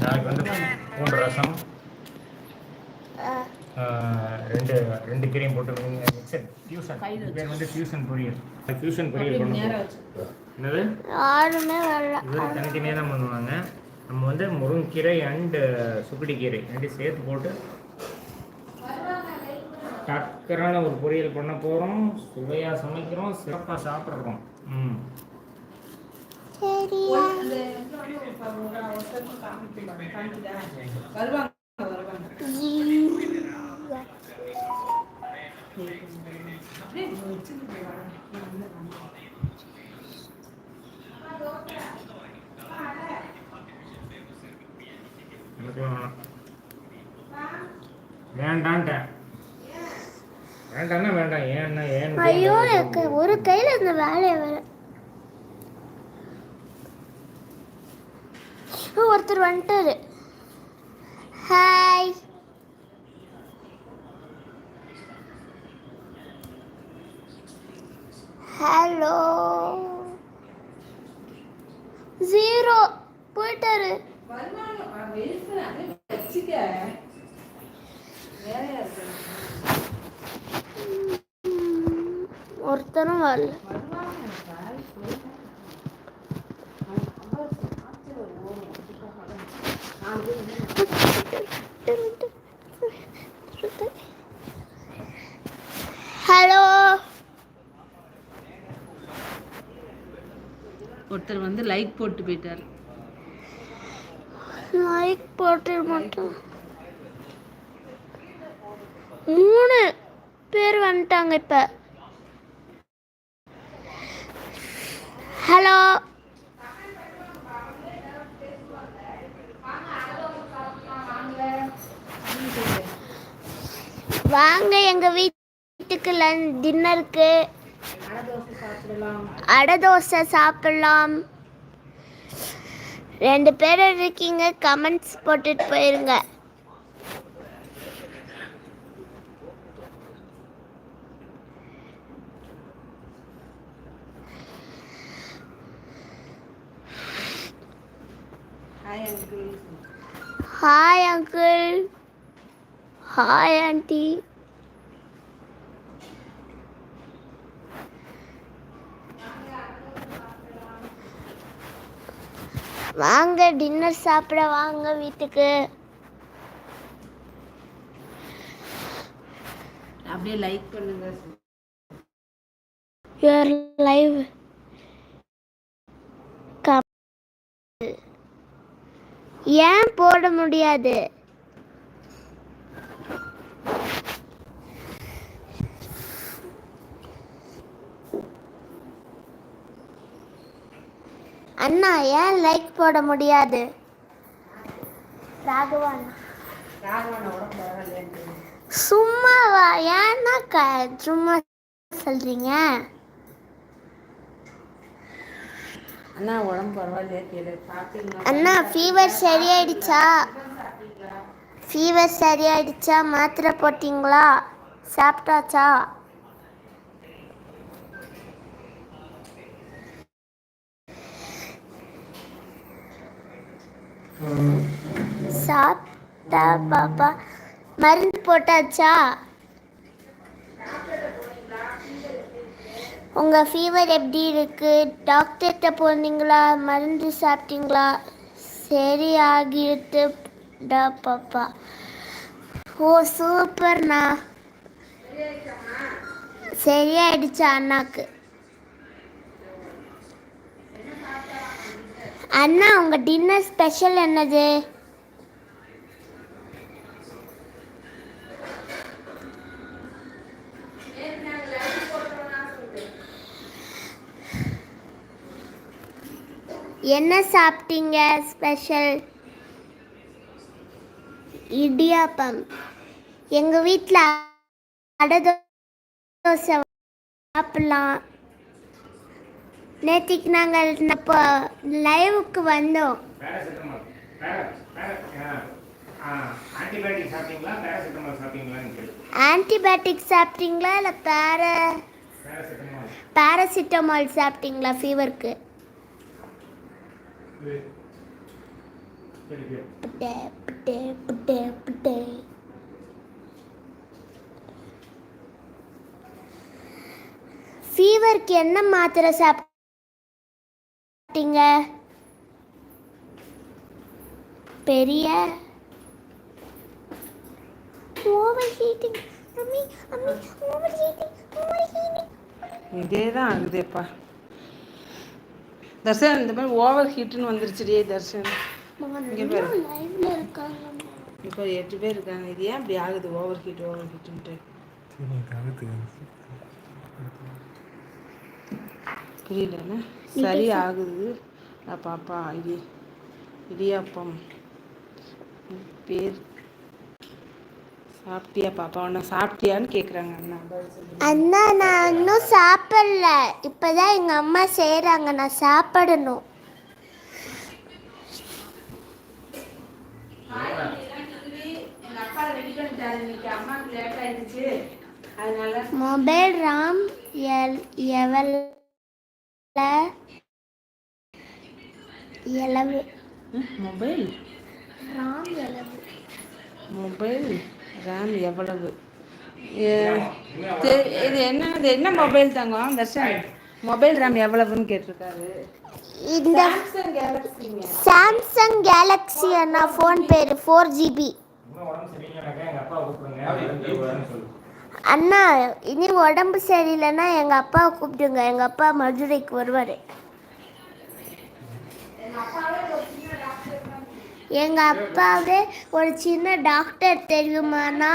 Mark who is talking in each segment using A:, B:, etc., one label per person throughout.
A: நாளைக்கு வந்து பூண்டு ரசம் ஆஹ், ரெண்டு ரெண்டு கீரையும் போட்டு மிக்சர் ஃபியூஷன் பேர் வந்து டியூஷன் பொரியல் டியூஷன் பொரியல் பண்ண போறோம். என்னது
B: யாருமே வரல.
A: தனித்தனியாக தான் பண்ணுவாங்க. நம்ம வந்து முருங்கீரை அண்டு சுக்குடி கீரை ரெண்டு சேர்த்து போட்டு டக்கரான ஒரு பொரியல் பண்ண போகிறோம் சுவையாக சமைக்கிறோம். சிறப்பாக சாப்பிட்றோம். ம். வேண்டான்ட்டேன். வேண்டாம்னா வேண்டாம். ஏன்னா ஏன்
B: ஐயோ எனக்கு ஒரு கையில இந்த வேலையை வர ஒருத்தர் வந்துட்டாரு ஹாய் ஹலோ ஜீரோ போயிட்டாரு ஒருத்தரும் வரல ஹலோ.
C: ஒருத்தர் வந்து லைக் போட்டு போயிட்டார்.
B: லைக் போட்டு மட்டும். மூணு பேர் வந்துட்டாங்க இப்ப. ஹலோ. வாங்க எங்க வீட்டுக்கு லன் டின்னருக்கு.
C: சாப்பிடலாம்
B: அடை தோசை சாப்பிடலாம். ரெண்டு பேர் இருக்கீங்க கமெண்ட்ஸ் போட்டுட்டு போயிருங்க.
C: ஹாய் அங்கிள்
B: ஹாய் அங்கிள் வாங்க டின்னர் சாப்பிட வாங்க வீட்டுக்கு.
C: அப்படியே லைக் பண்ணுங்க.
B: யுவர் லைவ் ஏன் போட முடியாது? அண்ணா ஏன் லைக் போட முடியாது? ராகவான். சும்மாவா? ஏன்னா க சும்மா சொல்றீங்க?
C: அண்ணா உடம்பு பரவாயில்லையா? கேளு சாப்பிட்டீங்களா?
B: அண்ணா ஃபீவர் சரியாயிடுச்சா? ஃபீவர் சரியாயிடுச்சா? மாத்திரை போட்டிங்களா? சாப்பிட்டாச்சா? சாப்பிட்டா பாப்பா. மருந்து போட்டாச்சா? உங்கள் ஃபீவர் எப்படி இருக்கு? டாக்டர்கிட்ட போனீங்களா? மருந்து சாப்பிட்டீங்களா? சரி ஆகிடுத்துடா பாப்பா. ஓ சூப்பர்ண்ணா சரியாயிடுச்சா அண்ணாக்கு. அண்ணா உங்கள் டின்னர் ஸ்பெஷல் என்னது? என்ன சாப்பிட்டீங்க ஸ்பெஷல் இடியாப்பம். எங்கள் வீட்டில் அடை தோசை சாப்பிட்லாம். நேற்றுக்கு நாங்கள் இப்போ லைவுக்கு வந்தோம்.
A: ஆன்டிபயோட்டிக் சாப்பிட்டீங்களா?
B: இல்லை பேர
A: பேராசிட்டமால்
B: சாப்பிட்டீங்களா ஃபீவருக்கு ஃபீவருக்கு என்ன மாத்திரை சாப்பிட்டீங்க பெரிய ஓவர் ஹீட்டிங் அம்மி அம்மி ஓவர் ஹீட்டிங் ஓவர் ஹீட்டிங்
C: இதே தான் ஆகுதேப்பா. தர்ஷன் இந்த மாதிரி ஓவர் ஹீட்டுன்னு வந்துருச்சுடியே தர்ஷன் இங்க பாரு. இப்போ எட்டு பேர் இருக்காங்க. இது ஏன் இப்படி ஆகுது ஓவர் ஹீட் ஓவர் ஹீட்டுன்ட்டு புரியலண்ணே சரி ஆகுது. பாப்பா இடி இடியாப்பம். பேர்? சாப்பிட்டியா பாப்பா? உன்னை சாப்பிட்டியான்னு கேட்குறாங்க அண்ணா.
B: அண்ணா நான் இன்னும் சாப்பிடல. இப்பதான் எங்க அம்மா செய்றாங்க. நான் சாப்பிடணும். மொபைல் ராம் எல் எவல எளவு
C: மொபைல்? மொபைல் ரேம் எவ்வளவு? இது என்ன இது என்ன mobile Thangam Darshan? Mobile RAM எவ்வளவுன்னு கேட்டிருக்காரு.
B: இந்த
C: சாம்சங்
B: கேலக்ஸி அண்ணா ஃபோன் பேர் ஃபோர் ஜிபி
A: எங்கள்
B: அண்ணா இனி உடம்பு சரியில்லைன்னா எங்க அப்பாவை கூப்பிடுங்க. எங்க அப்பா மதுரைக்கு வருவாரு. எங்க அப்பாவே ஒரு சின்ன டாக்டர் தெரியுமாண்ணா?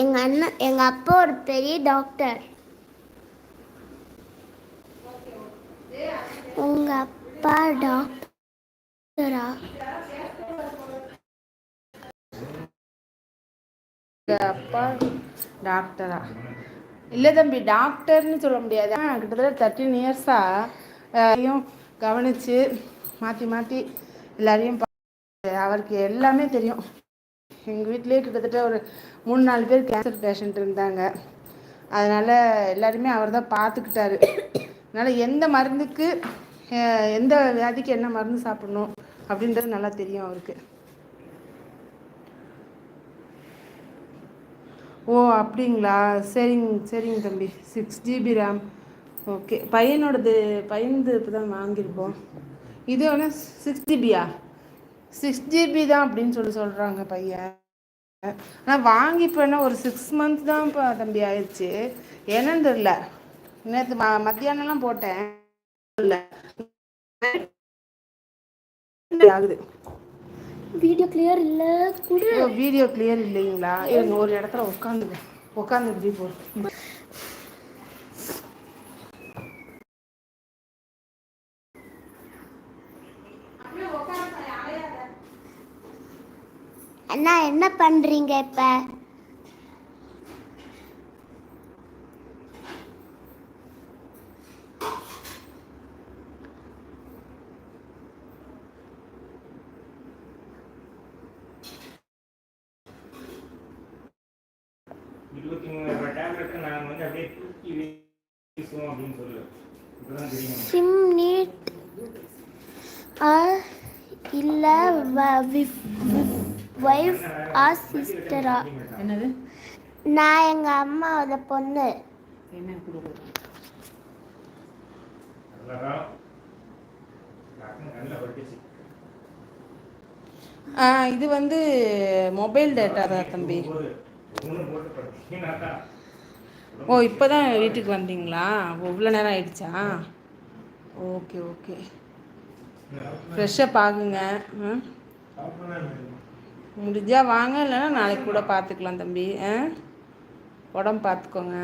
B: எங்க அண்ணன் எங்க அப்பா ஒரு பெரிய டாக்டர். உங்க அப்பா டாக்டரா?
C: எங்க அப்பா டாக்டரா? இல்லை தம்பி டாக்டர்னு சொல்ல முடியாது. கிட்டத்தட்ட தேர்ட்டின் இயர்ஸாக கவனித்து மாற்றி மாற்றி எல்லாரையும் அவருக்கு எல்லாமே தெரியும். எங்கள் வீட்டிலேயே கிட்டத்தட்ட ஒரு மூணு நாலு பேர் கேன்சர் பேஷண்ட் இருந்தாங்க. அதனால் எல்லாருமே அவர் தான் பார்த்துக்கிட்டாரு அதனால் எந்த மருந்துக்கு எந்த வியாதிக்கு என்ன மருந்து சாப்பிடணும் அப்படின்றது நல்லா தெரியும் அவருக்கு. ஓ அப்படிங்களா? சரிங்க சரிங்க தம்பி. Six GB RAM okay. பையனோடது பையனது இப்போ தான் வாங்கியிருக்கோம். இது வேணால் சிக்ஸ் ஜிபியா சிக்ஸ் ஜிபி தான் அப்படின்னு சொல்லி சொல்கிறாங்க பையன். ஆனால் வாங்கி இப்போ என்ன ஒரு சிக்ஸ் மந்த் தான் இப்போ தம்பி ஆயிடுச்சு என்னன்னு தெரில நேற்று ம மத்தியானம்லாம் போட்டேன். இல்லை ஆகுது?
B: வீடியோ கிளியர் இல்ல? கூட.
C: வீடியோ கிளியர் இல்லைங்களா? ஒரு இடத்துல உட்காந்து உட்காந்து இப்படி போடு
B: அண்ணா என்ன பண்றீங்க இப்ப
A: இருபத்தி மூணு டேப்லெட்டை நான் வந்து அப்படியே தூக்கி வீசுவோம் அப்படின்னு சொல்லு இப்போதான் தெரியும்
B: சிம் நீட் ஆ இல்ல வைஃப் ஆ சிஸ்டரா
C: என்னது?
B: நான் எங்க அம்மாவோட பொண்ணு.
C: என்ன இது வந்து மொபைல் டேட்டா தான் தம்பி. ஓ இப்போ தான் வீட்டுக்கு வந்தீங்களா? இவ்வளோ நேரம் ஆயிடுச்சா? Okay okay. ஃப்ரெஷ்ஷாக பாக்குங்க ஆ முடிஞ்சா வாங்க இல்லைன்னா நாளைக்கு கூட பார்த்துக்கலாம் தம்பி. ஆ? உடம்பு பார்த்துக்கோங்க.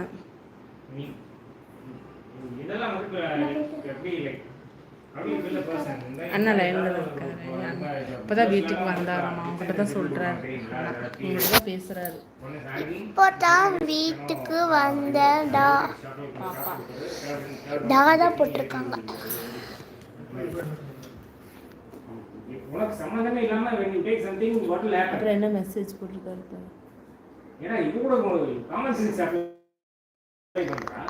C: அண்ணா லைனில் இருக்காரு. இப்போ தான் வீட்டுக்கு வந்தாராமா? அவங்ககிட்ட தான் சொல்கிறாரு உங்கள்கிட்ட தான் பேசுகிறாரு
B: இப்போ தான் வீட்டுக்கு வந்தேன் டா
C: பாப்பா.
B: டா தான் போட்டிருக்காங்க.
A: உனக்கு சம்மந்தமே இல்லாம when you take something what will happen
C: அப்புறம் என்ன மெசேஜ் போட்டிருக்காரு பாரு.
A: ஏன்னா இது கூட காமன் சென்ஸ் அப்ளை பண்றா.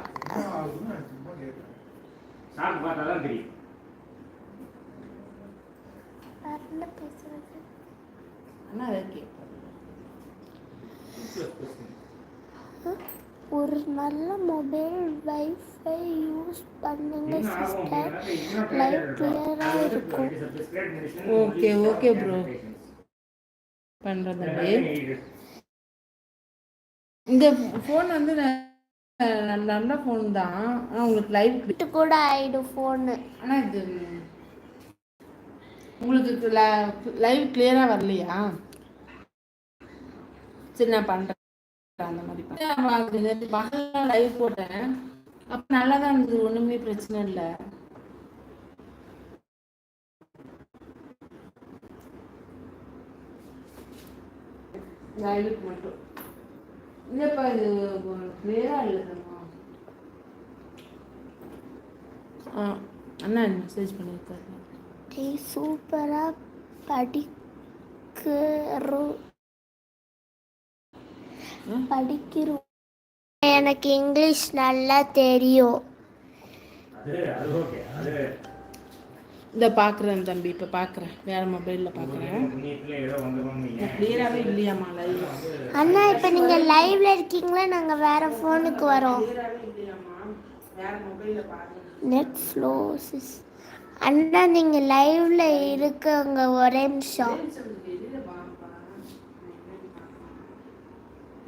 A: சாப்பிட்டு பார்த்தா தான் தெரியும்.
B: என்ன பேசுறது?
C: அண்ணா அதை கேட்பேன்
B: ஒரு நல்ல மொபைல் வைஃபை யூஸ் பண்ணுங்க சிஸ்டர் லைட் கிளியராக இருக்கும்.
C: ஓகே ஓகே ப்ரோ பண்ணுறேன் தம்பி இந்த ஃபோன் வந்து நல்ல ஃபோன் தான். ஆனால் உங்களுக்கு லைவ்
B: கூட ஆயிடும் ஃபோனு
C: ஆனால் இது உங்களுக்கு லைவ் கிளியராக வரலையா? சரி நான் பண்ணுறேன் அந்த மாதிரி லைவ் போட்டேன். அப்போ நல்லா தான் இருந்தது. ஒன்றுமே பிரச்சனை இல்லை. லைவுக்கு மட்டும் இல்லைப்பா இது கிளியராக இல்லைதாம்மா ஆ அண்ணா மெசேஜ் பண்ணியிருக்காரு
B: டீ சூப்பராக படிக்கிறோம் படிக்கிறோம் எனக்கு இங்கிலீஷ் நல்லா தெரியும்.
A: அது அது ஓகே அது.
C: இந்த பார்க்குறேன் தம்பி இப்போ பார்க்குறேன் வேறு மொபைலில் லைவ்
B: அண்ணா இப்போ நீங்கள் லைவ்ல இருக்கீங்களா? நாங்கள் வேற ஃபோனுக்கு வரோம்.
C: கிளியராகவே இல்லையாம்மா வேறு மொபைலில் பாருங்க.
B: நெட் ஃப்ளோசிஸ் அண்ணா நீங்கள் லைவ்ல இருக்கங்க ஒரே நிமிஷம்
C: வெளியில் பாப்பா என்னோட போய் பாரு வேறு மொபைலில் பாருங்க லைவ் கிளியராக இல்லை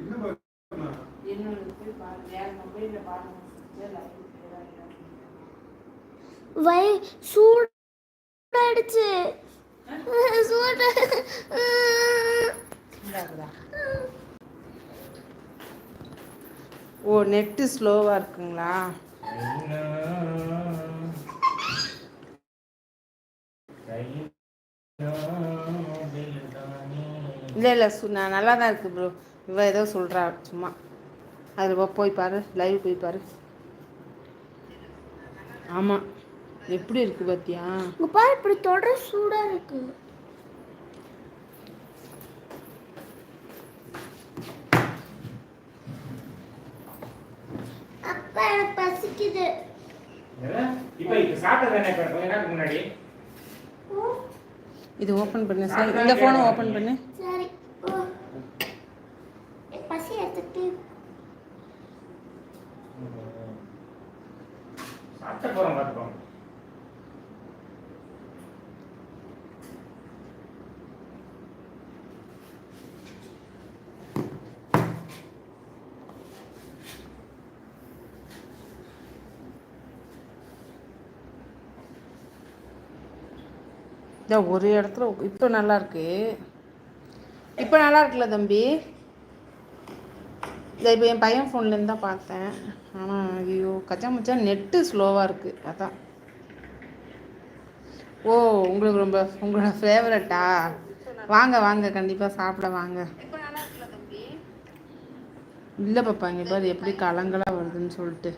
B: வை சூடாயிடுச்சு சூட.
C: ஓ நெட்டு ஸ்லோவாக இருக்குங்களா? இல்லை இல்லை சு நான் நல்லா தான் இருக்கு ப்ரோ இவ ஏதோ சொல்கிறா சும்மா. அதில் போய் பாரு லைவ் போய் பாரு. ஆமாம் எப்படி இருக்கு பார்த்தியா
B: உங்க பாரு இப்படி தொடர சூடா இருக்கு. அப்பா எனக்கு பசிக்குது.
A: இப்ப இப்ப சாப்பிட்டது என்ன கொஞ்ச நேரத்துக்கு முன்னாடி
C: இது ஓப்பன் பண்ணு சார். இந்த ஃபோனை ஓப்பன் பண்ணு
B: சரி ஓ. எனக்கு
A: பார்த்துக்கோங்க.
C: இந்த ஒரு இடத்துல இப்போ நல்லா இருக்கு. இப்போ நல்லா இருக்குல்ல தம்பி? இப்போ என் பையன் ஃபோன்லேருந்து தான் பார்த்தேன். ஆனால் ஐயோ கச்சா மச்சா நெட்டு ஸ்லோவாக இருக்குது அதான். ஓ உங்களுக்கு ரொம்ப உங்களோட ஃபேவரட்டா வாங்க வாங்க கண்டிப்பாக சாப்பிட வாங்க. இல்லை பாப்பா இங்கே பாரு எப்படி கலங்களாக வருதுன்னு சொல்லிட்டு.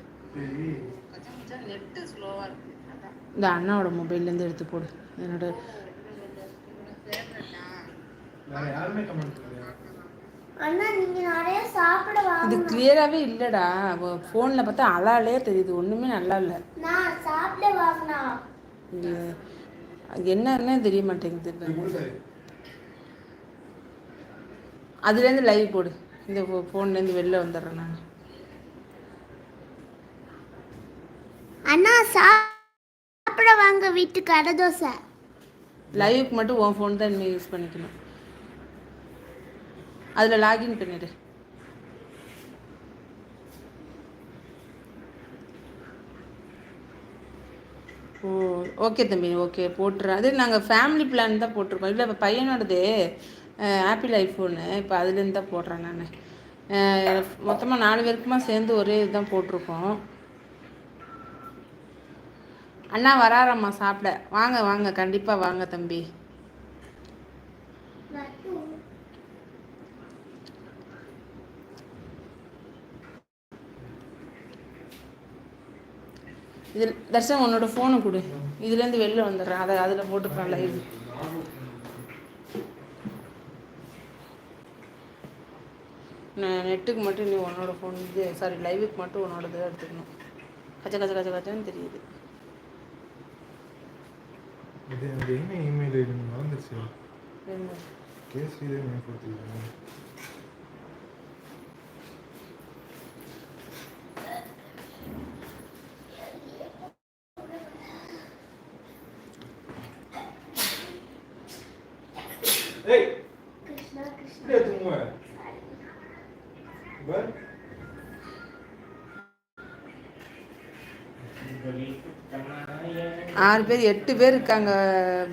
C: இந்த அண்ணாவோட மொபைல்லேருந்து எடுத்து போடு. என்னோட
B: அண்ணா நீங்க நிறைய சாப்பிட
C: இது கிளியராகவே இல்லைடா. ஃபோனில் பார்த்தா அலாலே தெரியுது. ஒன்றுமே நல்லா இல்லை.
B: நான் சாப்பிட வாங்கினா
C: இது அது என்னன்னே தெரிய மாட்டேங்குது. அதுலேருந்து லைவ் போடு. இந்த ஃபோன்லேருந்து வெளில வந்துடுறேன் நான்.
B: அண்ணா சாப்பிட வாங்க வீட்டுக்கு அடை தோசை.
C: லைவுக்கு மட்டும் உன் ஃபோன் தான் இனிமேல் யூஸ் பண்ணிக்கணும். அதில் லாகின் பண்ணிடு. ஓ ஓகே தம்பி ஓகே போட்டுறேன். அது நாங்கள் ஃபேமிலி பிளான் தான் போட்டிருக்கோம். இல்லை இப்போ பையனோடது ஆப்பிள் ஐஃபோனு இப்போ அதுலேருந்து தான் போடுறேன் நான். மொத்தமாக நாலு பேருக்குமா சேர்ந்து ஒரே இதுதான் போட்டிருக்கோம். அண்ணா வராரம்மா சாப்பிட. வாங்க வாங்க. கண்டிப்பாக வாங்க தம்பி. இதில் தர்ஷன் உன்னோட ஃபோனை கொடு. இதுலேருந்து வெளில வந்துடுறேன். அதை அதில் போட்டுக்கலாம் லைவ் நான் நெட்டுக்கு மட்டும் நீ உன்னோட ஃபோன் இது சாரி லைவுக்கு மட்டும் உன்னோட இதை எடுத்துக்கணும். கச்ச கச்ச கச்ச கச்சன்னு தெரியுது.
D: இது என்ன இமெயில் ஐடி மறந்துச்சு கேஸ்ரியிலே மெயில்
C: ஆறு பேர் எட்டு பேர் இருக்காங்க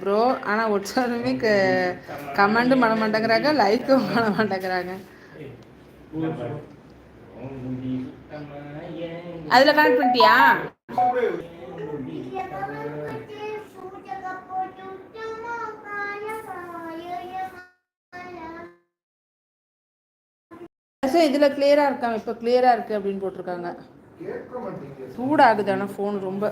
C: ப்ரோ ஆனால் ஒருத்தருமே க கமெண்டும் பண்ண மாட்டேங்கிறாங்க லைக்கும் பண்ண மாட்டேங்கிறாங்க. அதில் கனெக்ட் பண்ணிட்டியா? இதில் கிளியராக இருக்காங்க இப்போ கிளியராக இருக்குது அப்படின்னு போட்டிருக்காங்க. சூடாகுது ஆனால் ஃபோன் ரொம்ப.